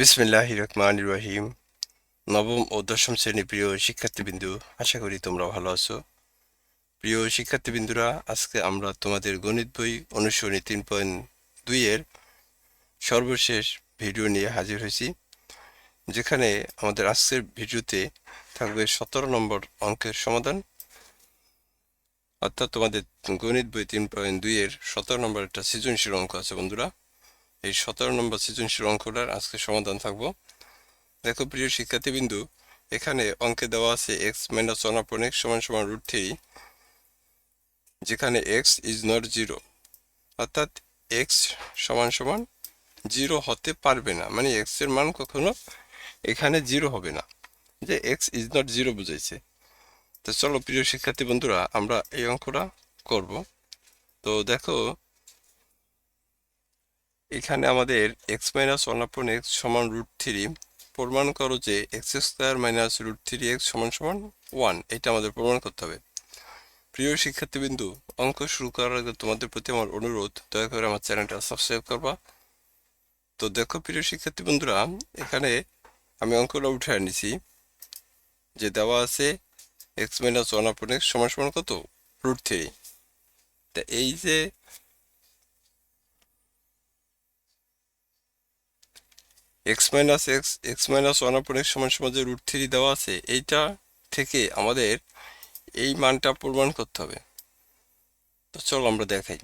বিসমিল্লাহ রহিম নবম ও দশম শ্রেণি প্রিয় শিক্ষার্থীবিন্দু, আশা করি তোমরা ভালো আছো। প্রিয় শিক্ষার্থীবিন্দুরা, আজকে আমরা তোমাদের গণিত বই অনুসরণী তিন পয়েন্ট দুইয়ের সর্বশেষ ভিডিও নিয়ে হাজির হয়েছি, যেখানে আমাদের আজকের ভিডিওতে থাকবে সতেরো নম্বর অঙ্কের সমাধান। অর্থাৎ তোমাদের গণিত বই তিন পয়েন্ট দুইয়ের সতেরো নম্বর একটা সৃজনশীল অঙ্ক আছে বন্ধুরা। এই সতেরো নম্বর সৃজনশীল অঙ্কটার আজকে সমাধান থাকব। দেখো, প্রিয় শিক্ষার্থীবিন্দু, এখানে অঙ্কে দেওয়া আছে x minus one upon x সমান সমান রুট থ্রি যেখানে এক্স ইজ নট জিরো অর্থাৎ এক্স সমান সমান জিরো হতে পারবে না। মানে এক্সের মান কখনো এখানে জিরো হবে না। যে এক্স ইজ নট জিরো বুঝাইছে। তো চলো, প্রিয় শিক্ষার্থী বন্ধুরা আমরা এই অঙ্কটা করব। তো দেখো এখানে আমাদের x minus one upon x সমান রুট থ্রি প্রমাণ করো যে x square minus root three x সমান সমান ওয়ান এটা আমাদের প্রমাণ করতে হবে। প্রিয় শিক্ষার্থীবিন্দু, অঙ্ক শুরু করার আগে তোমাদের প্রতি আমার অনুরোধ, দয়া করে আমার চ্যানেলটা সাবস্ক্রাইব করবা। তো দেখো প্রিয় শিক্ষার্থী বন্ধুরা এখানে আমি অঙ্কটা উঠে আনিছি যে দেওয়া আছে x minus one upon x সমান সমান কত? রুট থ্রি তা এই যে x minus x x minus one upon x সমান সমান যে রুট থ্রি দেওয়া আছে, এইটা থেকে আমাদের এই মানটা প্রমাণ করতে হবে। তো চলো আমরা দেখাই।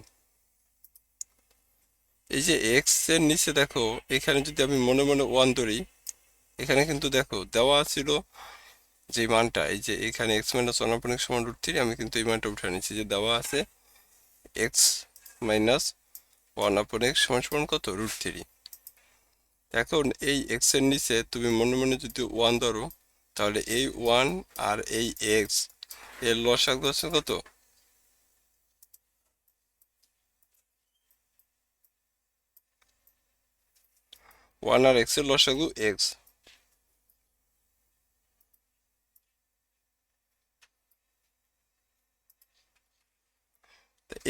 এই যে এক্সের নিচে দেখো, এখানে যদি আমি মনে মনে ওয়ান ধরি, এখানে কিন্তু দেখো দেওয়া ছিল যে মানটা, এই যে এখানে x minus one upon x সমান রুট থ্রি আমি কিন্তু এই মানটা উঠে নিচ্ছি যে দেওয়া আছে x minus one upon x সমান সমান কত? রুট থ্রি এখন এই এক্সের নিচে তুমি মনে মনে যদি ওয়ান ধরো, তাহলে এই ওয়ান আর এই এক্সের লসাগু আছে কত? ওয়ান আর এক্সের লসাগু এক্স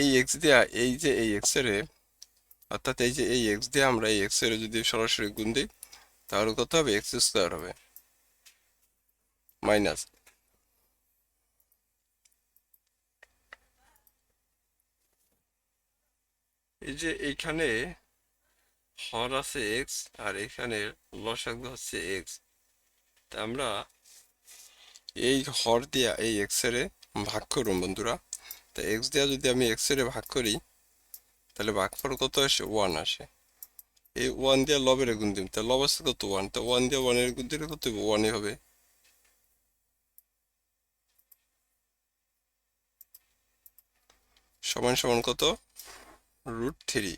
এই এক্স দিয়া এই যে এই এক্সের অর্থাৎ এই যে এই এক্স দিয়ে আমরা এই এক্সের যদি সরাসরি গুণ দিই, তাহলে কত হবে? এক্স স্কোয়ার হবে। মাইনাস এই যে এইখানে হর আছে এক্স আর এখানে লসাগু হচ্ছে এক্স তা আমরা এই হর দিয়া এই এক্সের ভাগ করুন বন্ধুরা। তা এক্স দিয়া যদি আমি এক্সের ভাগ করি তাহলে ভাগফল কত আসে? ওয়ান আসে। এই ওয়ান দিয়ে লবের গুণ দিম তাহলে লব আসছে কত? ওয়ান তা ওয়ান দিয়ে ওয়ানের গুণ দিলে কত ওয়ানই হবে। সমান সমান কত? রুট থ্রি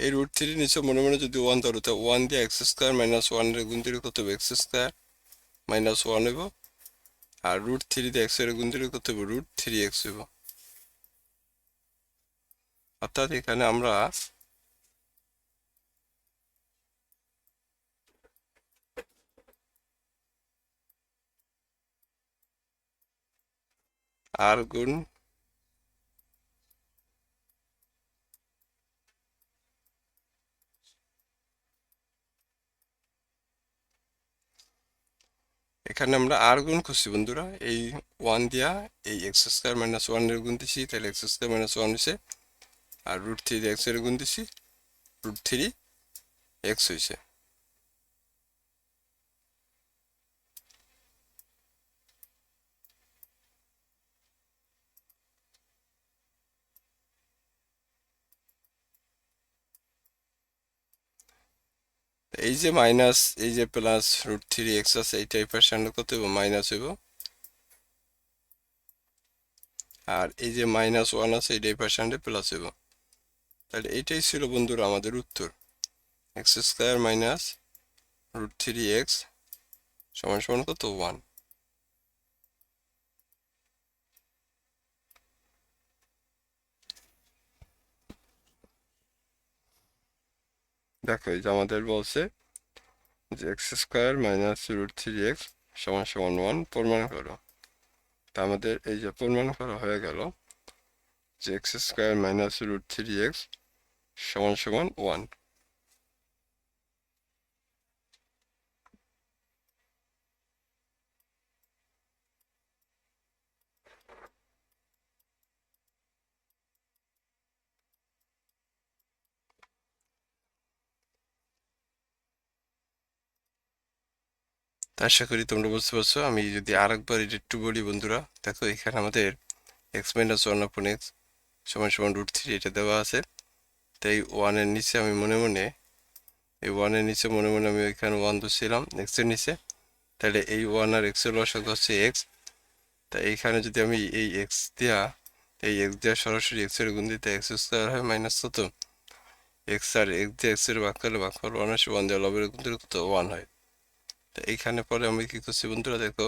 এই রুট থ্রি নিচে মনে মনে যদি ওয়ান ধরো তা ওয়ান দিয়ে এক্স স্কোয়ার মাইনাস ওয়ানের গুণ দিলে কত হবে? এক্স স্কোয়ার মাইনাস ওয়ান হইব। আর রুট থ্রি তে এক্সের গুণ দিলে কত হবে? রুট থ্রি এক্স হইব। অর্থাৎ এখানে আমরা আর গুণ এখানে আমরা আর গুণ করছি, বন্ধুরা। এই ওয়ান দিয়া এই এক্স স্কোয়ার মাইনাস ওয়ানের গুণ দিছি, তাহলে এক্স স্কোয়ার মাইনাস ওয়ান হয়েছে আর রুট থ্রি এক্সের গুণ দিছি রুট থ্রি এক্স হয়েছে এই যে মাইনাস এই যে প্লাস রুট থ্রি এক্স আছে, এইটা এই পাশে আনলে কত হইব? মাইনাস হইব। আর এই যে মাইনাস ওয়ান আছে এই পাশে আনলে প্লাস হইব। তাহলে এইটাই ছিল বন্ধুরা আমাদের উত্তর। X square minus root three x সমান সমান কত? ওয়ান দেখো, এই যে আমাদের বলছে যে x square minus root three x সমান সমান ওয়ান প্রমাণ করো তা আমাদের এই যে প্রমাণ করা হয়ে গেল। যে x square minus root three x সমান সমান ওয়ান আশা করি তোমরা বুঝতে পারছ। আমি যদি আরেকবার এটা একটু বলি বন্ধুরা, দেখো এখানে আমাদের x minus one upon x সমান সমান রুট থ্রি এটা দেওয়া আছে। তাই ওয়ানের নিচে আমি মনে মনে, এই ওয়ানের নিচে মনে মনে আমি এখানে ওয়ান ধরছিলাম এক্সের নিচে। তাহলে এই ওয়ান আর এক্সের লসাগু হচ্ছে এক্স তাই এইখানে যদি আমি এই এক্স দেওয়া এই এক্স দেওয়া সরাসরি এক্সের গুণ দিতে এক্স স্কোয়ার হয় মাইনাস কত? এক্স আর এক্স দিয়ে এক্সের ভাগ করলে ভাগ করলে ওয়ান আসে ওয়ান দেওয়া লবের গুণ দিলে কত? ওয়ান হয়। এইখানে পরে আমি কি করছি বন্ধুরা, দেখো।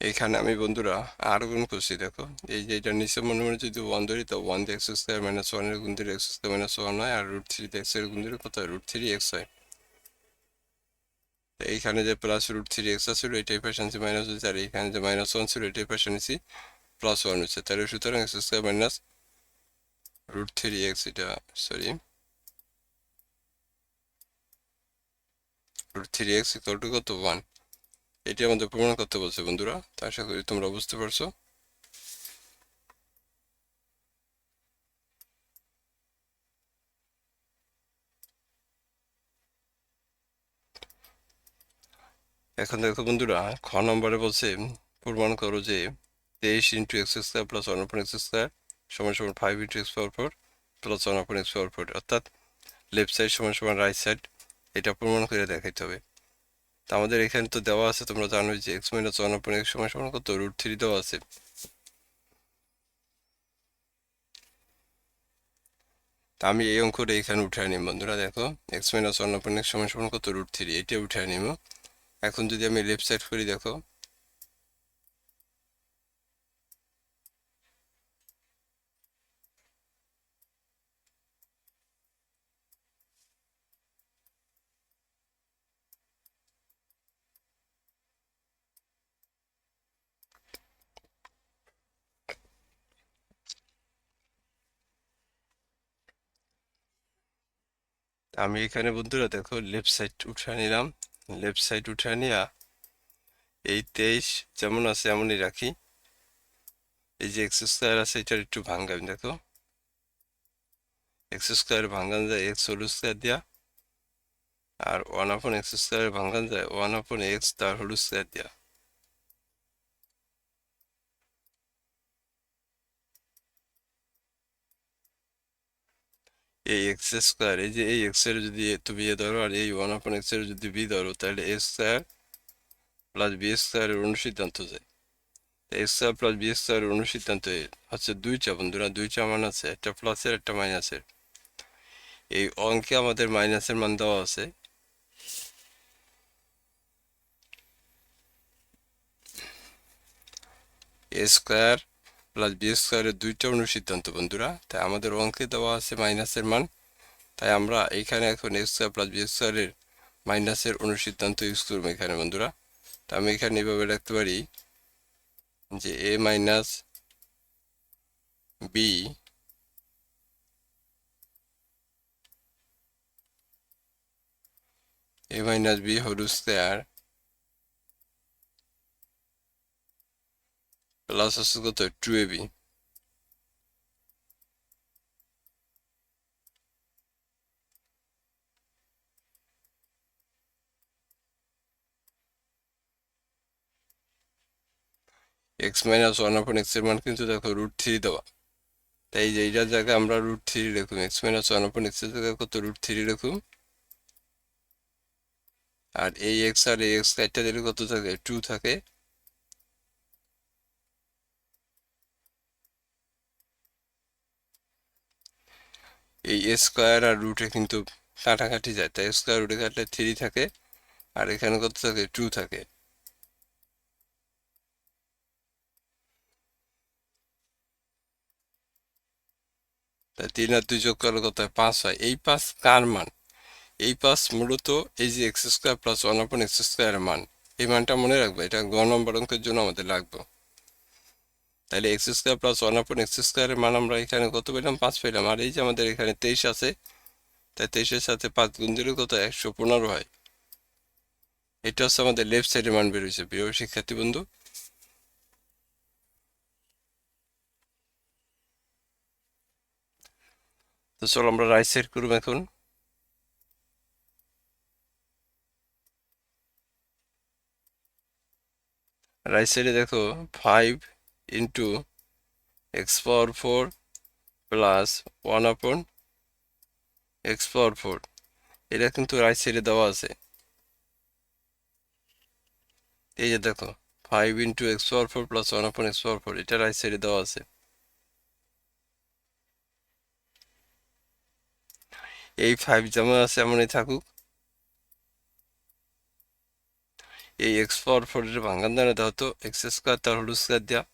এইখানে আমি বন্ধুরা আর গুণ করছি, দেখো। এই যে এটা নিচে মনে মনে যদি ওয়ান ধরি, তো ওয়ান এক্স স্কোয়ার মাইনাস ওয়ানের গুণ দিলে এক্স স্কোয়ার মাইনাস ওয়ান হয়, আর রুট থ্রি এক্সের গুণ দিলে কত রুট থ্রি এক্স হয়। এইখানে যে প্লাস রুট থ্রি এক্স ছিল এটাই পাশে মাইনাস হচ্ছে আর এইখানে যে মাইনাস ওয়ান ছিল, এটাই নিচ্ছি প্লাস ওয়ান হচ্ছে তাহলে সুতরাং x square minus root three x এটা sorry root three x equal to কত ওয়ান এটি আমাদের প্রমাণ করতে বলছে, বন্ধুরা। তা আশা করি তোমরা বুঝতে পারছ। এখন দেখো বন্ধুরা, খ নম্বরে বলছে, প্রমাণ করো যে তেইশ into x square plus one upon x square সমান সমান five into x power four plus one upon x power four অর্থাৎ লেফট সাইড সমান সমান রাইট সাইড এটা প্রমাণ করে দেখাইতে হবে। তা আমাদের এখানে তো দেওয়া আছে, তোমরা জানো যে x minus one upon x সমান সমান কত? রুট থ্রি দেওয়া আছে। তা আমি এই অঙ্কটা এখানে উঠে নিই, বন্ধুরা দেখো x minus one upon x সমান সমান কত? রুট থ্রি এটা উঠে নিব। এখন যদি আমি লেফট সাইড করি, দেখো আমি এখানে বন্ধুরা দেখো লেফট সাইড উঠে নিলাম। লেফট সাইড উঠে নিয়া এই তেইশ যেমন আছে এমনই রাখি। এই যে এক্স স্কোয়ার আছে, এটার একটু ভাঙ্গাম দেখো। এক্স স্কোয়ার ভাঙ্গান যায় এক্স হোল স্কোয়ার দিয়া, আর ওয়ান আপন এক্স স্কোয়ার ভাঙ্গান যায় ওয়ান আপন এক্স তার হোল স্কোয়ার দিয়া। এই এক্স স্কোয়ার এই যে এই এক্সের যদি তুমি এ ধরো আর এই ওয়ান আপন এক্সের যদি বি ধরো তাহলে এক্স স্কোয়ার প্লাস বি স্কোয়ারের অনুসিদ্ধান্ত যায় এক্স স্কোয়ার প্লাস বি স্কোয়ারের অনুসিদ্ধান্ত হচ্ছে দুইটা বন্ধুরা দুইটা মান আছে একটা প্লাসের একটা মাইনাসের এই অঙ্কে আমাদের মাইনাসের মান দেওয়া আছে এ স্কোয়ার প্লাস বি স্কোয়ারের দুইটা অনুসিদ্ধান্ত, বন্ধুরা। তাই আমাদের অঙ্কে দেওয়া আছে মাইনাসের মান। তাই আমরা এখানে এখন এক্স স্কোয়ার প্লাস বি স্কোয়ারের মাইনাসের অনুসিদ্ধান্ত ইউজ করব এখানে, বন্ধুরা। তা আমি এখানে এভাবে রাখতে পারি যে a minus b a minus b whole square plus হচ্ছে কত two a b x minus one upon এক্সের মান কিন্তু দেখো রুট থ্রি দেওয়া। তাই যে এইটার জায়গায় আমরা রুট থ্রি রাখুন। এক্স মাইনাস ওয়ান আপন এক্সের জায়গায় কত রুট থ্রি রাখুন? আর এই এক্স আর এই এক্স কাইটটা দিলে কত থাকে? টু থাকে। এই স্কোয়ার আর রুটে কিন্তু কাটাকাটি যায়। তাই স্কোয়ার রুটে কাটলে থ্রি থাকে আর এখানে কত থাকে? টু থাকে। তিন আর দুই যোগ করলে কত হয়? পাঁচ হয়। এই পাঁচ কার মান? এই পাঁচ মূলত এই যে x square plus one upon x স্কোয়ারের মান। এই মানটা মনে রাখবে? এটা গ নম্বর অঙ্কের জন্য আমাদের লাগবে। তাহলে x square plus one upon x স্কোয়ারের মান আমরা এখানে কত পেলাম? পাঁচ পেলাম। আর এই যে আমাদের এখানে তেইশ আছে, তাই তেইশের সাথে পাঁচ গুণ দিলে কত? একশো পনেরো হয়। এটা হচ্ছে আমাদের লেফট সাইডের মান বেরোয়েছে প্রিয় শিক্ষার্থী বন্ধু। তো চলো আমরা রাইট সাইড করব এখন। রাইট সাইডে দেখো five into x power four plus one upon x power four এটা কিন্তু রাইট সাইডে দেওয়া আছে। এই যে দেখো five into x power four plus one upon x power four এটা রাইট সাইডে দেওয়া আছে। এই ফাইভ যেমন আছে, এমনই থাকুক। এই এক্স ফোর এর ভাঙান দানে দাও তো এক্স স্কোয়ার তার হোল স্কোয়ার দেওয়া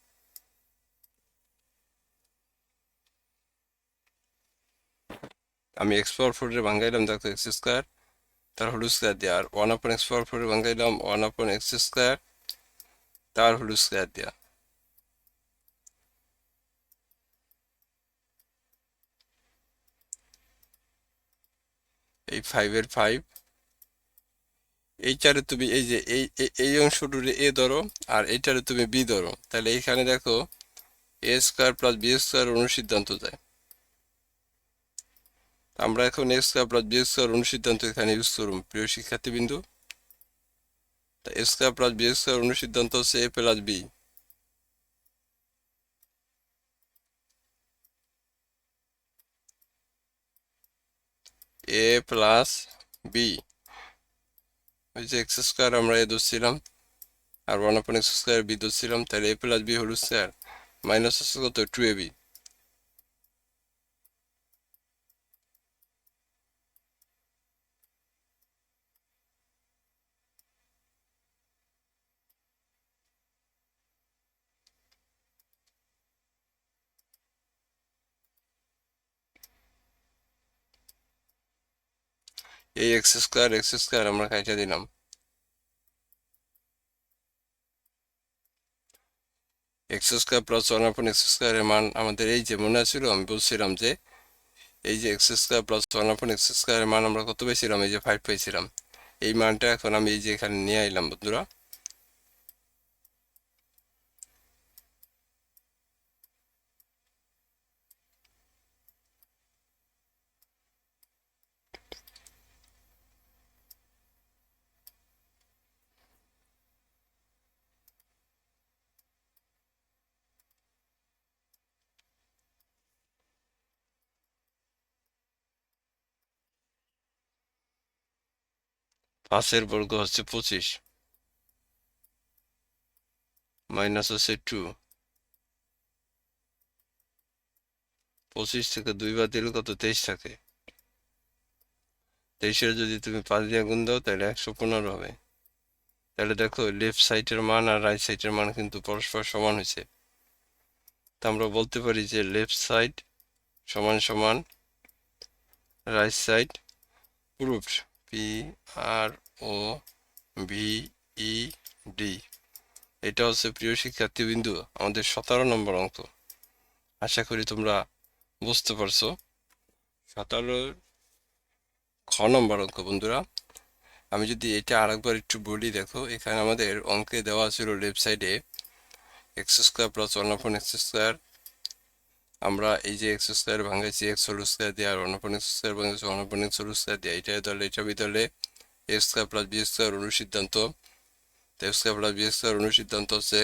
আমি এক্স পাওয়ার ফোর এর ভাঙাইলাম দেখো এক্স স্কোয়ার তার হোল স্কোয়ার দেওয়া আর one upon x power four ভাঙাইলাম one upon x square তার হোল স্কোয়ার দেওয়া এই ফাইভের ফাইভ এইটারে তুমি এই যে এই, এই- এই অংশটুরে এ ধরো, আর এইটারে তুমি বি ধরো। তাহলে এইখানে দেখো a square plus b square অনুসিদ্ধান্ত যায় আমরা এখন a square plus b square অনুসিদ্ধান্ত এখানে ইউজ করুন, প্রিয় শিক্ষার্থী বিন্দু a square plus b square অনুসিদ্ধান্ত হচ্ছে a plus b a plus b ওই যে এক্স স্কোয়ার আমরা এ ধরছিলাম, আর one upon x square b ধরছিলাম, তাহলে এ প্লাস বি হল স্কোয়ার মাইনাস হচ্ছে কত? টু এ বি এই এক্স স্কোয়ার এক্স স্কোয়ার আমরা কাইটা দিলাম। X square plus one upon x স্কোয়ারের মান আমাদের এই যে মনে আছিল, আমি বলছিলাম যে এই যে x square plus one upon x স্কোয়ারের মান আমরা কত পেয়েছিলাম এই যে ফাইভ পেয়েছিলাম এই মানটা এখন আমি এই যে এখানে নিয়ে আইলাম, বন্ধুরা। পাঁচের বর্গ হচ্ছে পঁচিশ। মাইনাস হচ্ছে টু পঁচিশ থেকে দুইবার দিলে কত? তেইশ থাকে। তেইশের যদি তুমি পাঁচ দিয়ে গুণ দাও, তাহলে একশো পনেরো হবে। তাহলে দেখো লেফট সাইডের মান আর রাইট সাইডের মান কিন্তু পরস্পর সমান হয়েছে। তা আমরা বলতে পারি যে লেফট সাইড সমান সমান right side proved P R O V E D এটা হচ্ছে প্রিয় শিক্ষার্থী বিন্দু আমাদের সতেরো নম্বর অঙ্ক। আশা করি তোমরা বুঝতে পারছ। সতেরো খ নম্বর অঙ্ক, বন্ধুরা। আমি যদি এটা আরেকবার একটু বলি, দেখো, এখানে আমাদের অঙ্কে দেওয়া ছিল লেফট সাইডে। X square plus one upon x square আমরা এই যে এক্স স্কোয়ার ভাঙাইছি এক্স হোল স্কোয়ার দিয়ে আর এক্স স্কোয়ার ভাঙাইছি এক্স হোল স্কোয়ার দিয়ে। এটা ধরলে এটা বিধরলে x square plus b square অনুসিদ্ধান্ত। X square plus b square অনুসিদ্ধান্ত হচ্ছে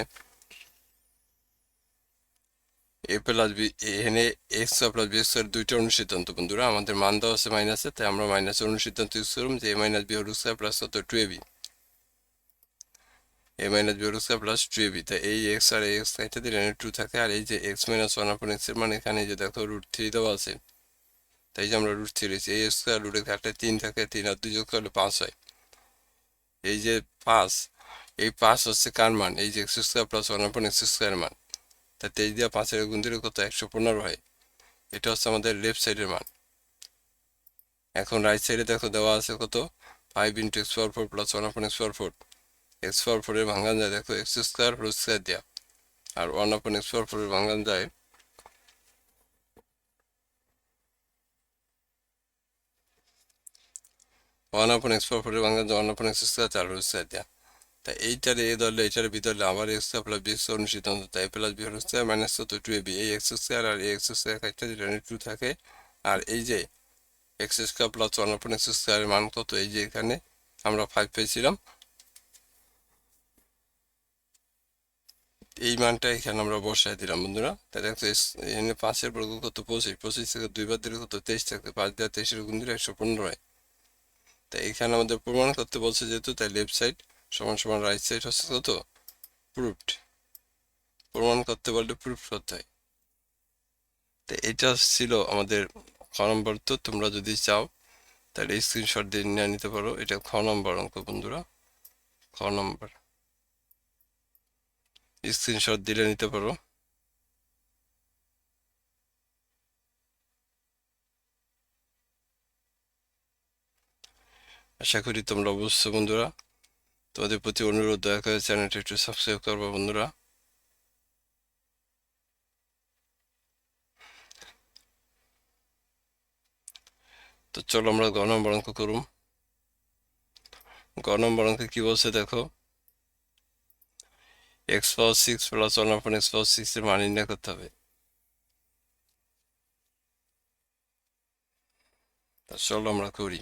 এ প্লাস বি এখানে x square plus b square দুইটা অনুসিদ্ধান্ত, বন্ধুরা। আমাদের মান দেওয়া আছে মাইনাসে তাই আমরা মাইনাসের অনুসিদ্ধান্ত ইউজ করুন যে a minus b whole square plus two a b a minus b square plus two a b তাই এই এক্স আর এক্স কাইতে দিলে টু থাকে, আর এই যে এক্স মাইনাস ওয়ান আপন এক্সের মানে এখানে যে দেখো রুট থ্রি দেওয়া আছে, তাই যে আমরা রুট থ্রি রয়েছি এই স্কোয়ার রুটে থাকলে তিন থাকে, তিন আর দুই যোগ করলে পাঁচ হয়। এই যে পাঁচ, এই পাঁচ হচ্ছে কার মান? এই যে x square plus one upon x square মান। তা তেইশ দিয়ে পাঁচের গুণ দিলে কত? একশো পনেরো হয়। এটা হচ্ছে আমাদের লেফট সাইডের মান। এখন রাইট সাইডে দেখো দেওয়া আছে কত? Five into x power four plus one upon x power four x power ফোরের ভাঙান যায়, দেখো এক্স স্কোয়ার হোল স্কোয়ার দেওয়া আর ওয়ান আপন এক্স পাওয়ার ফোরের ভাঙান যায়। ওয়ান আপন এক্স পাওয়ার ফোরের ভাঙান যায় ওয়ান আপন এক্স স্কোয়ার চার হোল স্কোয়ার দেওয়া তা এইটারে এ ধরলে এইটারে ধরলে আবার x square plus b square অনুষ্ঠিত তাই plus b whole square minus কত? টু এ বি এই এক্স স্কোয়ার আর এই এক্স স্কোয়ার একটা যেটা টু থাকে। আর এই যে x square plus one upon x স্কোয়ারের মান কত? এই যে এখানে আমরা ফাইভ পেয়েছিলাম। এই মানটা এখানে আমরা বসায় দিলাম, বন্ধুরা। তাহলে দেখো এখানে পাঁচের বর্গ কত? পঁচিশ। পঁচিশ থেকে দুইবার দিলে কত? তেইশ থাকে পাঁচ দেওয়া তেইশের গুণ দিলে একশো পনেরো হয়। তাই এখানে আমাদের প্রমাণ করতে বলছে যেহেতু, তাই লেফট সাইড সমান সমান রাইট সাইড হচ্ছে কত? প্রুফড প্রমাণ করতে বললে প্রুফ করতে হয়। তো এটা ছিল আমাদের খ নম্বর তো, তোমরা যদি চাও, তাহলে স্ক্রিনশট দিয়ে নিয়ে নিতে পারো। এটা খ নম্বর অঙ্ক, বন্ধুরা। খ নম্বর। স্ক্রিনশট দিলে নিতে পারো। আশা করি তোমরা বুঝছ বন্ধুরা। তোমাদের প্রতি অনুরোধ, দয়া করে চ্যানেলটা একটু সাবস্ক্রাইব করব বন্ধুরা। তো চলো আমরা গ নম্বর অঙ্ক করুম। গ নম্বর অঙ্কে কি বলছে দেখো? X power six plus one upon x power six এর মান নির্ণয় করতে হবে। চলো আমরা করি।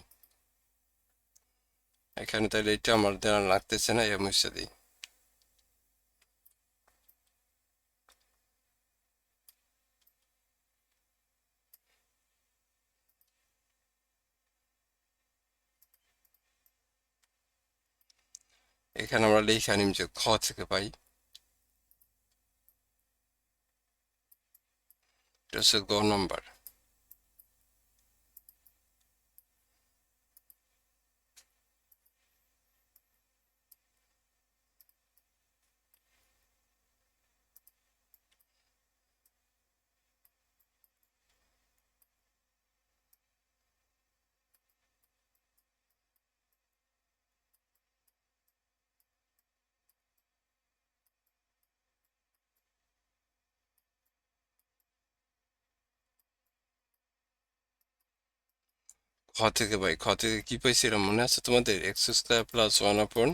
এখানে তাহলে এটা আমার দেওয়া লাগতেছে না এ মুছে দিই। এখানে আমরা লিখে নিম যে খ থেকে পাই। এটা হচ্ছে গ নম্বর খ থেকে পাই খ থেকে কি পাইছিলাম মনে আছে তোমাদের? X square plus one upon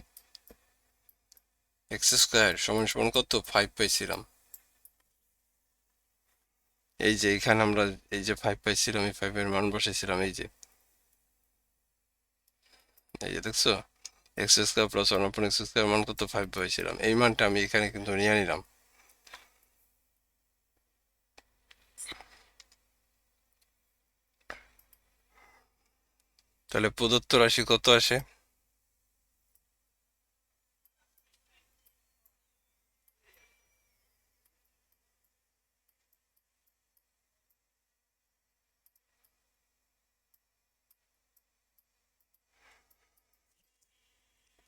x square সমান সমান কত? ফাইভ পাইছিলাম। এই যে এখানে আমরা এই যে ফাইভ পাইছিলাম, এই ফাইভের মান বসাইছিলাম, এই যে। এই যে দেখছ? X square plus one upon x square মান কত? ফাইভ পাইছিলাম। এই মানটা আমি এখানে কিন্তু নিয়ে নিলাম। তাহলে প্রদত্ত রাশি কত আসে?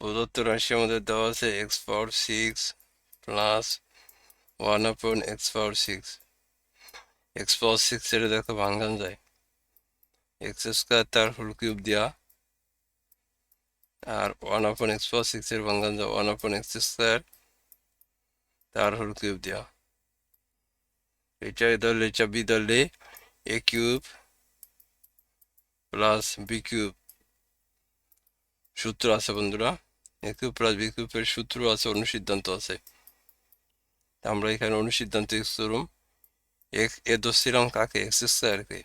প্রদত্ত রাশি আমাদের দেওয়া আছে x power six plus one upon x power six. X power six এটা দেখো ভাঙ্গান যায়। এক্স স্কোয়ার তার হোল কিউব দেওয়া আর one upon x power six এর ভাঙ্গান যায় ওয়ান আপন এক্স স্কোয়ার তার হোল কিউব দেওয়া এটা ধরলে এটা বি ধরলে a cube plus b cube সূত্র আছে বন্ধুরা। এ কিউব প্লাস বি কিউবের সূত্র আছে, অনুসিদ্ধান্ত আছে। আমরা এখানে অনুসিদ্ধান্ত ইউজ করুম। এ ধরছিলাম কাকে? এক্স স্কোয়ারকে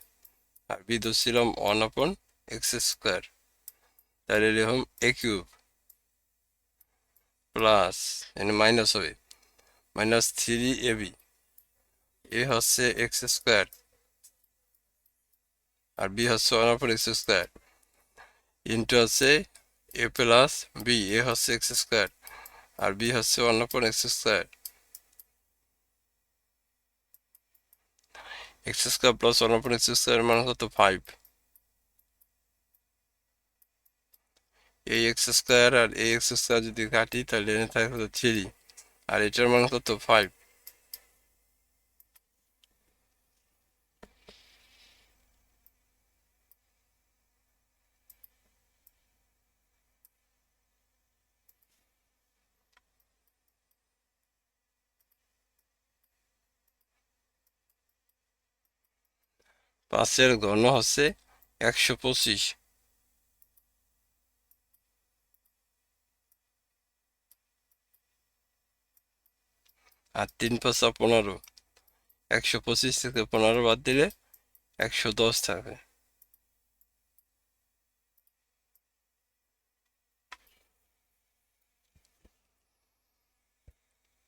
আর বি ধরছিলাম ওয়ান আপন এক্স স্কোয়ার। তাহলে এরকম এ কিউব প্লাস এখানে মাইনাস হবে। Minus three a b. A হচ্ছে এক্স স্কোয়ার। আর বি হচ্ছে one upon x square. Into হচ্ছে এ প্লাস বি। এ হচ্ছে এক্স স্কোয়ার। আর বি হচ্ছে one upon x square. X square plus one upon x square মান কত five এই এক্স স্কোয়ার আর এই এক্স স্কোয়ার যদি কাটি তাহলে এনে থাকে কত থ্রি আর এটার মান কত ফাইভ পাঁচের ঘন হচ্ছে একশো পঁচিশ। আর তিন পাঁচা পনেরো, একশো পঁচিশ থেকে পনেরো বাদ দিলে একশো দশ থাকবে।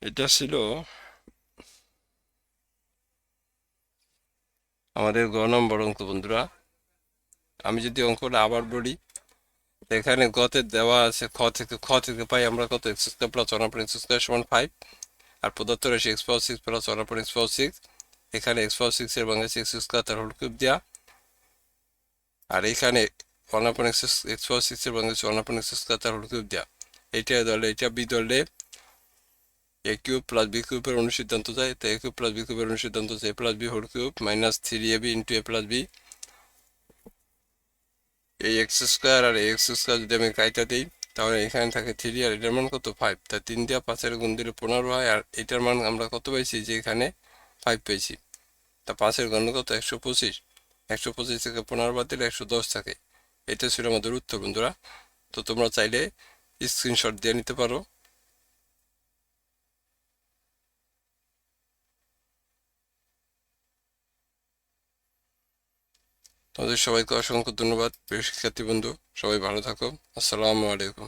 এটা ছিল আমাদের গ নম্বর অঙ্ক বন্ধুরা। আমি যদি অঙ্কটা আবার বলি, এখানে গতে দেওয়া আছে খ থেকে খ থেকে পাই আমরা কত? X square plus one upon x square সমান ফাইভ আর প্রদত্ত রয়েছে x power six plus one upon x power six এখানে এক্স পাওয়ার সিক্স এর ভাঙা এক্স স্কোয়ার তার হোল কিউব দেওয়া আর এখানে one upon x x power six এর ভাঙা ওয়ান আপন এক্স স্কোয়ার তার হোল কিউব দেওয়া এইটা দলে এটা বি দলে এ কিউব প্লাস বি কিউবের অনুসিদ্ধান্ত যায় তো এ কিউব প্লাস বি কিউবের অনুসিদ্ধান্ত হচ্ছে a plus b whole cube minus three a b into a plus b এই এক্স স্কোয়ার আর এক্স স্কোয়ার যদি আমি কাইটা দিই, তাহলে এখানে থাকে থ্রি আর এটার মান কত? ফাইভ তা তিন দিয়া পাঁচের গুণ দিলে পনেরো হয়, আর এটার মান আমরা কত পাইছি? যে এখানে ফাইভ পেয়েছি। তা পাঁচের গণ কত? একশো পঁচিশ। একশো পঁচিশ থেকে পনেরো বাদ দিলে একশো দশ থাকে। এটা ছিল আমাদের উত্তর, বন্ধুরা। তো তোমরা চাইলে স্ক্রিনশট দিয়ে নিতে পারো। তোমাদের সবাইকে অসংখ্য ধন্যবাদ। প্রিয় শিক্ষার্থী বন্ধু সবাই ভালো থাকো। আসসালামু আলাইকুম।